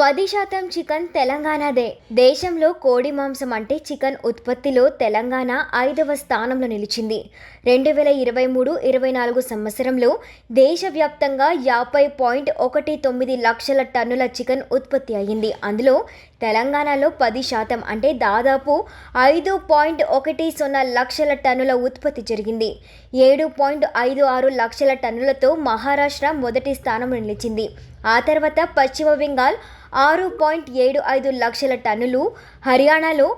పది శాతం చికెన్ తెలంగాణదే. దేశంలో కోడి మాంసం అంటే చికెన్ ఉత్పత్తిలో తెలంగాణ ఐదవ స్థానంలో నిలిచింది. రెండు వేల ఇరవై మూడు ఇరవై నాలుగు సంవత్సరంలో దేశవ్యాప్తంగా యాభై పాయింట్ ఒకటి తొమ్మిది లక్షల టన్నుల చికెన్ ఉత్పత్తి అయ్యింది. అందులో తెలంగాణలో పది శాతం అంటే దాదాపు ఐదు పాయింట్ ఒకటి సున్నా లక్షల టన్నుల ఉత్పత్తి జరిగింది. ఏడు పాయింట్ ఐదు ఆరు లక్షల టన్నులతో మహారాష్ట్ర మొదటి స్థానంలో నిలిచింది. ఆ తర్వాత పశ్చిమ బెంగాల్ ఆరు పాయింట్ ఏడు ఐదు లక్షల టన్నులు హర్యానాలో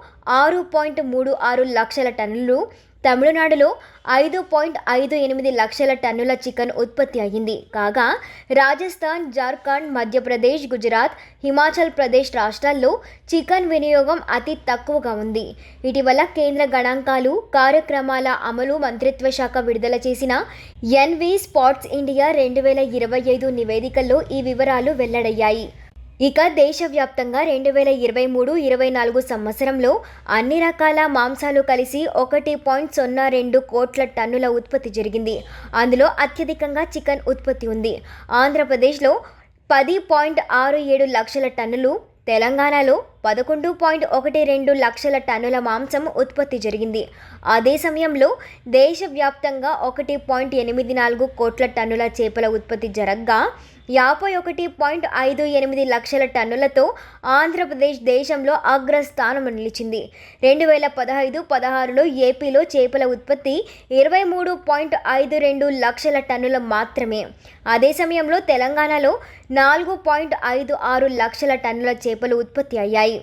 ఆరు పాయింట్ మూడు ఆరు లక్షల టన్నులు తమిళనాడులో ఐదు పాయింట్ ఐదు ఎనిమిది లక్షల టన్నుల చికెన్ ఉత్పత్తి అయ్యింది. కాగా రాజస్థాన్ జార్ఖండ్ మధ్యప్రదేశ్ గుజరాత్ హిమాచల్ ప్రదేశ్ రాష్ట్రాల్లో చికెన్ వినియోగం అతి తక్కువగా ఉంది. ఇటీవల కేంద్ర గణాంకాలు కార్యక్రమాల అమలు మంత్రిత్వ శాఖ విడుదల చేసిన ఎన్వి స్పాట్స్ ఇండియా రెండు వేల ఇరవై ఐదు నివేదికల్లో ఈ వివరాలు వెల్లడయ్యాయి. ఇక దేశవ్యాప్తంగా రెండు వేల ఇరవై మూడు ఇరవై నాలుగు సంవత్సరంలో అన్ని రకాల మాంసాలు కలిసి ఒకటి పాయింట్ సున్నా రెండు కోట్ల టన్నుల ఉత్పత్తి జరిగింది. అందులో అత్యధికంగా చికెన్ ఉత్పత్తి ఉంది. ఆంధ్రప్రదేశ్లో పది పాయింట్ ఆరు ఏడు లక్షల టన్నులు తెలంగాణలో పదకొండు పాయింట్ ఒకటి రెండు లక్షల టన్నుల మాంసం ఉత్పత్తి జరిగింది. అదే సమయంలో దేశవ్యాప్తంగా ఒకటి పాయింట్ ఎనిమిది నాలుగు కోట్ల టన్నుల చేపల ఉత్పత్తి జరగ్గా యాభై ఒకటి పాయింట్ ఐదు ఎనిమిది లక్షల టన్నులతో ఆంధ్రప్రదేశ్ దేశంలో అగ్రస్థానం నిలిచింది. రెండు వేల పదహైదు పదహారులో ఏపీలో చేపల ఉత్పత్తి ఇరవై మూడు పాయింట్ ఐదు రెండు లక్షల టన్నుల మాత్రమే. అదే సమయంలో తెలంగాణలో నాలుగు పాయింట్ ఐదు ఆరు లక్షల టన్నుల చేపలు ఉత్పత్తి అయ్యాయి.